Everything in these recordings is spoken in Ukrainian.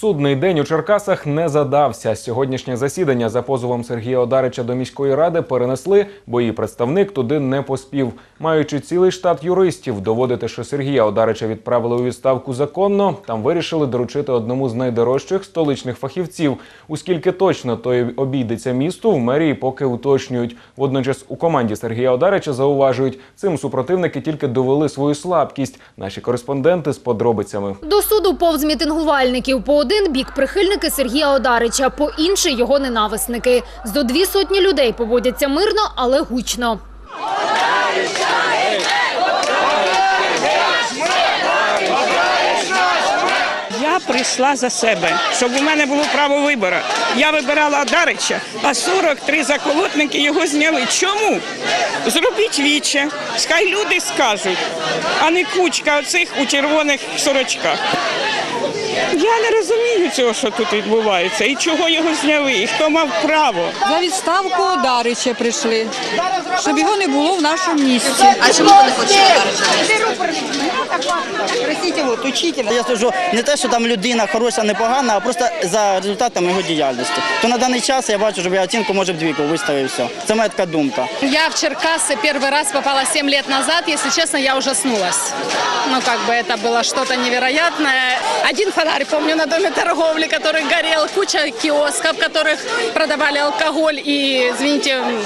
Судний день у Черкасах не задався. Сьогоднішнє засідання за позовом Сергія Одарича до міської ради перенесли, бо її представник туди не поспів. Маючи цілий штат юристів, доводити, що Сергія Одарича відправили у відставку законно, там вирішили доручити одному з найдорожчих столичних фахівців. Оскільки точно той обійдеться місту, в мерії поки уточнюють. Водночас у команді Сергія Одарича зауважують, цим супротивники тільки довели свою слабкість. Наші кореспонденти з подробицями. До суду повз мітингувальників по один бік прихильники Сергія Одарича, по інший його ненависники. Зо дві сотні людей поводяться мирно, але гучно. Я прийшла за себе, щоб у мене було право вибору. Я вибирала Дарича, а 43 заколотники його зняли. Чому? Зробіть віче, хай люди скажуть, а не кучка оцих у червоних сорочках. Я не розумію цього, що тут відбувається, і чого його зняли, і хто мав право. За відставку Дарича прийшли, щоб його не було в нашому місті. А чому ви не хочете Простите, вот, учителя. Я скажу, не те, що там людина хороша, непогана, а просто за результатами його діяльності. То на даний час я бачу, що я оцінку може б двійку виставив і все. Це моя така думка. Я в Черкассы первый раз попала 7 лет назад. Если честно, я ужаснулась. Ну, как бы это было что-то невероятное. Один фонарь, помню, на доме торговли, который горел, куча киосков, в которых продавали алкоголь и, извините, ну,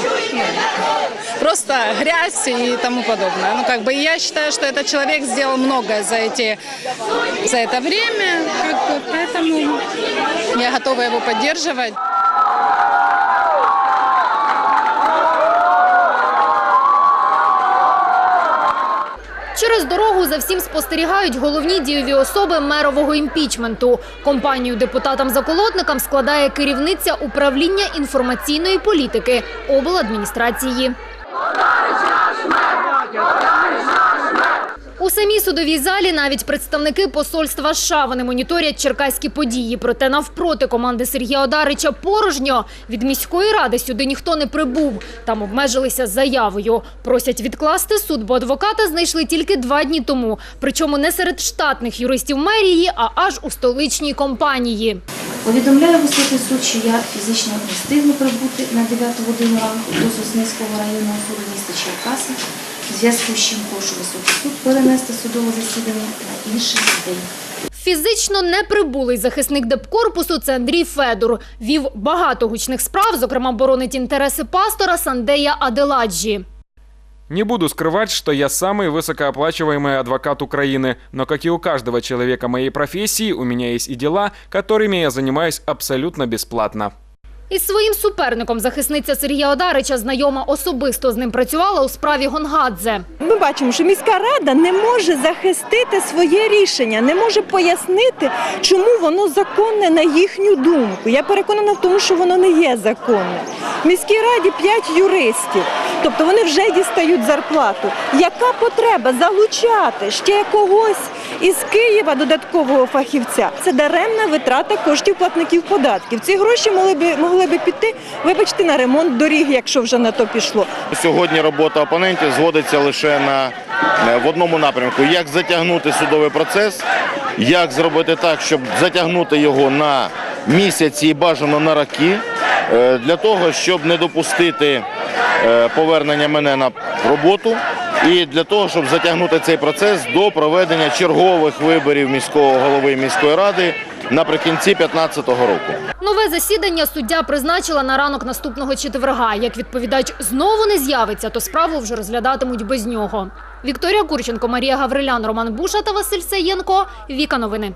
просто грязь и тому подобное. Ну, как бы я считаю, что этот человек сделал многое за эти, за это время, как бы, поэтому я готова его поддерживать. Через дорогу за всім спостерігають головні дієві особи мерового імпічменту. Компанію депутатам-заколотникам складає керівниця управління інформаційної політики обладміністрації. У самій судовій залі навіть представники посольства США вони моніторять черкаські події. Проте навпроти команди Сергія Одарича порожньо від міської ради сюди ніхто не прибув. Там обмежилися заявою. Просять відкласти суд, бо адвоката знайшли тільки два дні тому. Причому не серед штатних юристів мерії, а аж у столичній компанії. Повідомляю високий суд, що я фізично не встигну прибути на 9 годину ранку до Сосницького районного суду міста Черкаси, зв'язку з чим прошу високий суд перенести судове засідання на інший день. Фізично неприбулий захисник депкорпусу – це Андрій Федор. Вів багато гучних справ, зокрема боронить інтереси пастора Сандея Аделаджі. Не буду скрывать, что я самый высокооплачиваемый адвокат Украины, но как и у каждого человека моей профессии, у меня есть и дела, которыми я занимаюсь абсолютно бесплатно. Із своїм суперником захисниця Сергія Одарича знайома особисто з ним працювала у справі Гонгадзе. Ми бачимо, що міська рада не може захистити своє рішення, не може пояснити, чому воно законне на їхню думку. Я переконана в тому, що воно не є законне. В міській раді п'ять юристів, тобто вони вже дістають зарплату. Яка потреба залучати ще когось із Києва додаткового фахівця? Це даремна витрата коштів платників податків. Ці гроші могли б могли би піти, вибачте, на ремонт доріг, якщо вже на то пішло. Сьогодні робота опонентів зводиться лише на е, в одному напрямку: як затягнути судовий процес, як зробити так, щоб затягнути його на місяці і бажано на роки, для того, щоб не допустити е, повернення мене на роботу. І для того, щоб затягнути цей процес до проведення чергових виборів міського голови міської ради наприкінці 2015 року. Нове засідання суддя призначила на ранок наступного четверга. Як відповідач знову не з'явиться, то справу вже розглядатимуть без нього. Вікторія Курченко, Марія Гаврилян, Роман Буша та Василь Саєнко. Віка новини.